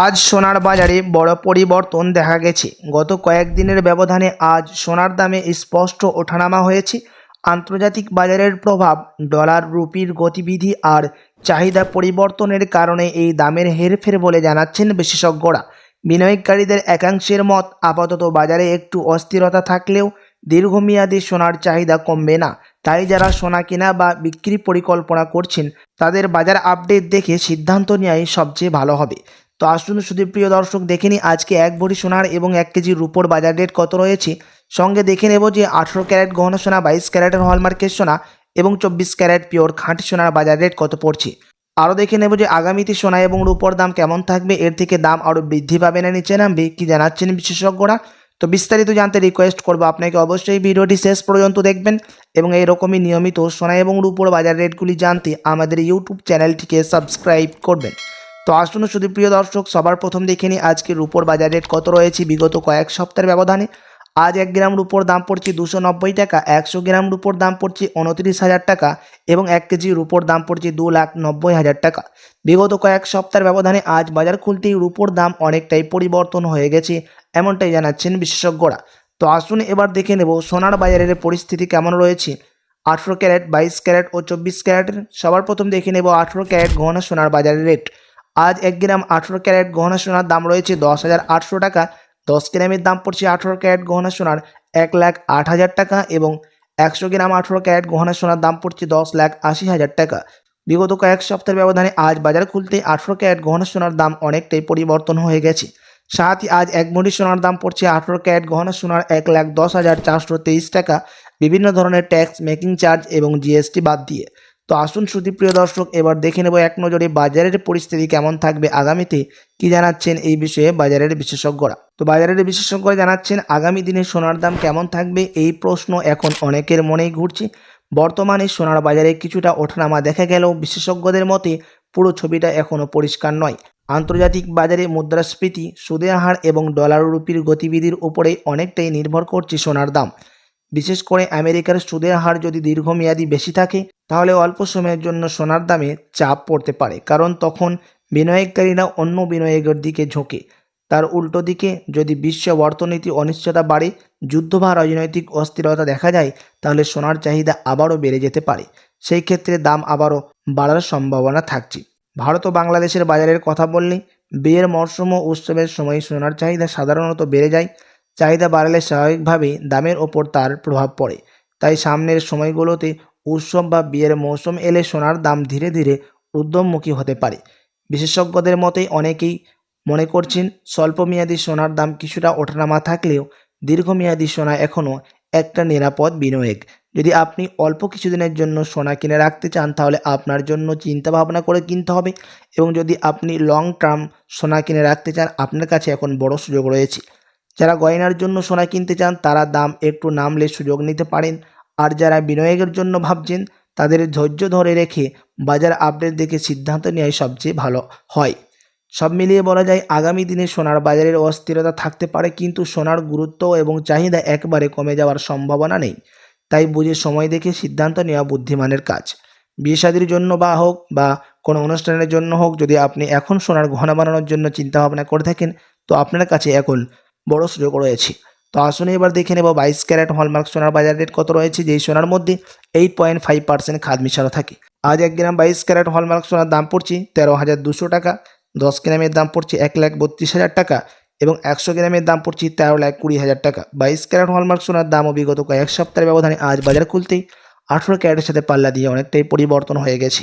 আজ সোনার বাজারে বড় পরিবর্তন দেখা গেছে। গত কয়েকদিনের ব্যবধানে আজ সোনার দামে স্পষ্ট ওঠানামা হয়েছে। আন্তর্জাতিক বাজারের প্রভাব, ডলার, রুপির গতিবিধি আর চাহিদা পরিবর্তনের কারণে এই দামের হেরফের বলে জানাচ্ছেন বিশেষজ্ঞরা। বিনিয়োগকারীদের একাংশের মত, আপাতত বাজারে একটু অস্থিরতা থাকলেও দীর্ঘমেয়াদী সোনার চাহিদা কমবে না। তাই যারা সোনা কেনা বা বিক্রি পরিকল্পনা করছেন, তাদের বাজার আপডেট দেখে সিদ্ধান্ত নেওয়াই সবচেয়ে ভালো হবে। তো আসুন শুধু প্রিয় দর্শক দেখে নিই, আজকে এক ভরি সোনার এবং এক কেজি রুপোর বাজার রেট কত রয়েছে? সঙ্গে দেখে নেব যে আঠেরো ক্যারেট গহনা সোনা, বাইশ ক্যারেটের হলমার্কের সোনা এবং চব্বিশ ক্যারেট পিওর খাঁটি সোনার বাজার রেট কত পড়ছে? আরও দেখে নেব যে আগামীতে সোনা এবং রুপোর দাম কেমন থাকবে, এর থেকে দাম আরও বৃদ্ধি পাবে না নিচে নামবে, কি জানাচ্ছেন বিশেষজ্ঞরা? তো বিস্তারিত জানতে রিকোয়েস্ট করব আপনাকে অবশ্যই, ভিডিওটি শেষ পর্যন্ত দেখবেন এবং এইরকমই নিয়মিত সোনা এবং রুপোর বাজার রেটগুলি জানতে আমাদের ইউটিউব চ্যানেলটিকে সাবস্ক্রাইব করবেন। তো আসুন শুধু প্রিয় দর্শক, সবার প্রথম দেখে নিই আজকে রুপোর বাজার রেট কত রয়েছে। বিগত কয়েক সপ্তাহের ব্যবধানে আজ এক গ্রাম রুপোর দাম পড়ছে দুশো নব্বই টাকা, একশো গ্রাম রুপোর দাম পড়ছে উনত্রিশ হাজার টাকা এবং এক কেজি রুপোর দাম পড়ছে দু লাখ নব্বই হাজার টাকা। বিগত কয়েক সপ্তাহের ব্যবধানে আজ বাজার খুলতেই রুপোর দাম অনেকটাই পরিবর্তন হয়ে গেছে এমনটাই জানাচ্ছেন বিশেষজ্ঞরা। তো আসুন এবার দেখে নেব সোনার বাজারের পরিস্থিতি কেমন রয়েছে। আঠেরো ক্যারেট, বাইশ ক্যারেট ও চব্বিশ ক্যারেটের সবার প্রথম দেখে নেব আঠেরো ক্যারেট গহনা সোনার বাজারের রেট। আজ এক গ্রাম আঠেরো ক্যারেট গহনা সোনার দাম রয়েছে দশ হাজার আটশো টাকা। দশ গ্রামের দাম পড়ছে আঠেরো ক্যারেট গহনা সোনার এক লাখ আট হাজার টাকা এবং একশো গ্রাম আঠেরো ক্যারেট গহনা সোনার দাম পড়ছে দশ লাখ আশি হাজার টাকা। বিগত কয়েক সপ্তাহের ব্যবধানে আজ বাজার খুলতে আঠেরো ক্যারেট গহনা সোনার দাম অনেকটাই পরিবর্তন হয়ে গেছে। সাথে আজ এক ভরি সোনার দাম পড়ছে আঠেরো ক্যারেট গহনা সোনার এক লাখ দশ হাজার চারশো তেইশ টাকা। বিভিন্ন ধরনের ট্যাক্স, মেকিং চার্জ এবং জিএসটি বাদ দিয়ে তো আসুন শ্রুতি প্রিয় দর্শক, এবার দেখে নেব এক নজরে বাজারের পরিস্থিতি কেমন থাকবে আগামীতে। কি জানাচ্ছেন এই বিষয়ে বাজারের বিশেষজ্ঞরা? তো বাজারের বিশেষজ্ঞরা জানাচ্ছেন, আগামী দিনে সোনার দাম কেমন থাকবে? এই প্রশ্ন এখন অনেকের মনেই ঘুরছে। বর্তমানে সোনার বাজারে কিছুটা ওঠানামা দেখা গেলেও বিশেষজ্ঞদের মতে পুরো ছবিটা এখনও পরিষ্কার নয়। আন্তর্জাতিক বাজারে মুদ্রাস্ফীতি, সুদের হার এবং ডলার রুপির গতিবিধির উপরে অনেকটাই নির্ভর করছে সোনার দাম। বিশেষ করে আমেরিকার সুদের হার যদি দীর্ঘমেয়াদী বেশি থাকে, তাহলে অল্প সময়ের জন্য সোনার দামে চাপ পড়তে পারে, কারণ তখন বিনিয়োগকারীরা অন্য বিনিয়োগের দিকে ঝোঁকে। তার উল্টো দিকে, যদি বিশ্ব অর্থনীতি অনিশ্চয়তা বাড়ে যুদ্ধ বা রাজনৈতিক অস্থিরতা দেখা যায়, তাহলে সোনার চাহিদা আবারও বেড়ে যেতে পারে। সেই ক্ষেত্রে দাম আবারও বাড়ার সম্ভাবনা থাকছে। ভারত ও বাংলাদেশের বাজারের কথা বললে, বিয়ের মরশুম ও উৎসবের সময় সোনার চাহিদা সাধারণত বেড়ে যায়। চাহিদা বাড়লে স্বাভাবিকভাবেই দামের ওপর তার প্রভাব পড়ে। তাই সামনের সময়গুলোতে উৎসব বা বিয়ের মৌসুম এলে সোনার দাম ধীরে ধীরে উদ্যমমুখী হতে পারে। বিশেষজ্ঞদের মতেই অনেকেই মনে করছেন, স্বল্পমেয়াদী সোনার দাম কিছুটা ওঠানামা থাকলেও দীর্ঘমেয়াদী সোনা এখনও একটা নিরাপদ বিনিয়োগ। যদি আপনি অল্প কিছুদিনের জন্য সোনা কিনে রাখতে চান, তাহলে আপনার জন্য চিন্তা ভাবনা করে কিনতে হবে এবং যদি আপনি লং টার্ম সোনা কিনে রাখতে চান, আপনার কাছে এখন বড় সুযোগ রয়েছে। যারা গয়নার জন্য সোনা কিনতে চান, তারা দাম একটু নামলে সুযোগ নিতে পারেন। আর যারা বিনিয়োগের জন্য ভাবছেন, তাদের ধৈর্য ধরে রেখে বাজার আপডেট দেখে সিদ্ধান্ত নেওয়াই সবচেয়ে ভালো হয়। সব মিলিয়ে বলা যায়, আগামী দিনে সোনার বাজারের অস্থিরতা থাকতে পারে, কিন্তু সোনার গুরুত্ব এবং চাহিদা একবারে কমে যাওয়ার সম্ভাবনা নেই। তাই বুঝে সময় দেখে সিদ্ধান্ত নেওয়া বুদ্ধিমানের কাজ। বিয়ে শাদির জন্য বা হোক বা কোনো অনুষ্ঠানের জন্য হোক, যদি আপনি এখন সোনার গহনা বানানোর জন্য চিন্তাভাবনা করে থাকেন, তো আপনার কাছে এখন বড় সুযোগ রয়েছে। তো আসুন এবার দেখে নেব বাইশ ক্যারেট হলমার্ক সোনার বাজার রেট কত রয়েছে, যেই সোনার মধ্যে এইট পয়েন্ট ফাইভ পার্সেন্ট খাদ মিশানো থাকে। আজ এক গ্রাম বাইশ ক্যারেট হলমার্ক সোনার দাম পড়ছে তেরো হাজার দুশো টাকা, দশ গ্রামের দাম পড়ছে এক লাখ বত্রিশ হাজার টাকা এবং একশো গ্রামের দাম পড়ছে তেরো লাখ কুড়ি হাজার টাকা। বাইশ ক্যারেট হলমার্ক সোনার দামও বিগত কয়েক সপ্তাহের ব্যবধানে আজ বাজার খুলতেই আঠেরো ক্যারেটের সাথে পাল্লা দিয়ে অনেকটাই পরিবর্তন হয়ে গেছে।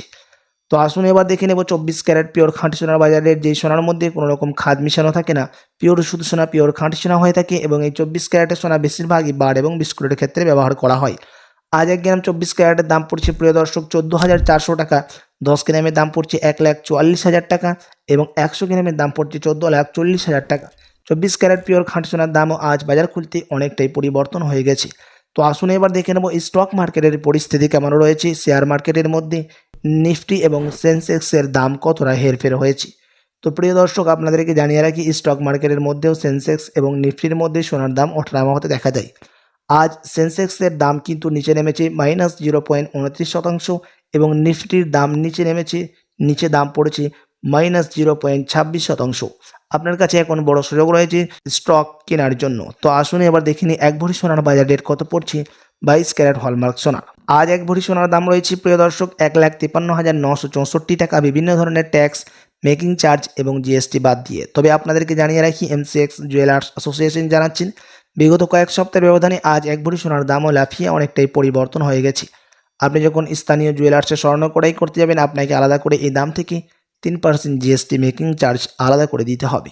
তো আসুন এবার দেখে নেব চব্বিশ ক্যারেট পিওর খাঁটি সোনার বাজারের যেই সোনার মধ্যে কোনো রকম খাদ মিশানো থাকে না, পিওর শুধু সোনা, পিওর খাঁটি সোনা হয়ে থাকে এবং এই চব্বিশ ক্যারেটের সোনা বেশিরভাগই বার এবং বিস্কুটের ক্ষেত্রে ব্যবহার করা হয়। আজ এক গ্রাম চব্বিশ ক্যারেটের দাম পড়ছে, প্রিয় দর্শক, চোদ্দ হাজার চারশো টাকা। দশ গ্রামের দাম পড়ছে এক লাখ চুয়াল্লিশ হাজার টাকা এবং একশো গ্রামের দাম পড়ছে চোদ্দ লাখ চল্লিশ হাজার টাকা। চব্বিশ ক্যারেট পিওর খাঁটি সোনার দামও আজ বাজার খুলতে অনেকটাই পরিবর্তন হয়ে গেছে। তো আসুন এবার দেখে নেব স্টক মার্কেটের পরিস্থিতি কেমন রয়েছে শেয়ার মার্কেটের মধ্যে নিফটি এবং সেন্সেক্সের দাম কতটা হেরফের হয়েছে? তো প্রিয় দর্শক, আপনাদেরকে জানিয়ে রাখি স্টক মার্কেটের মধ্যেও সেন্সেক্স এবং নিফটির মধ্যে সোনার দাম ওঠানামা হতে দেখা যায়। আজ সেন্সেক্সের দাম কিন্তু নিচে নেমেছে মাইনাস জিরো পয়েন্ট উনত্রিশ শতাংশ এবং নিফটির দাম নিচে নেমেছে, নিচে দাম পড়েছে মাইনাস জিরো পয়েন্ট ছাব্বিশ শতাংশ। আপনার কাছে এখন বড় সুযোগ রয়েছে স্টক কেনার জন্য। তো আসুন এবার দেখিনি এক ভরি সোনার বাজার রেট কত পড়ছে? বাইশ ক্যারেট হলমার্ক সোনা। আজ এক ভরি সোনার দাম রয়েছে, প্রিয় দর্শক, এক লাখ তিপ্পান্ন হাজার নশো চৌষট্টি টাকা। বিভিন্ন ধরনের ট্যাক্স, মেকিং চার্জ এবং জিএসটি বাদ দিয়ে। তবে আপনাদেরকে জানিয়ে রাখি, এমসিএক্স জুয়েলার্স অ্যাসোসিয়েশন জানাচ্ছেন, বিগত কয়েক সপ্তাহের ব্যবধানে আজ এক ভরি সোনার দামও লাফিয়ে অনেকটাই পরিবর্তন হয়ে গেছে। আপনি যখন স্থানীয় জুয়েলার্সে স্বর্ণ কড়াই করতে যাবেন, আপনাকে আলাদা করে এই দাম থেকে তিন পার্সেন্ট জিএসটি মেকিং চার্জ আলাদা করে দিতে হবে।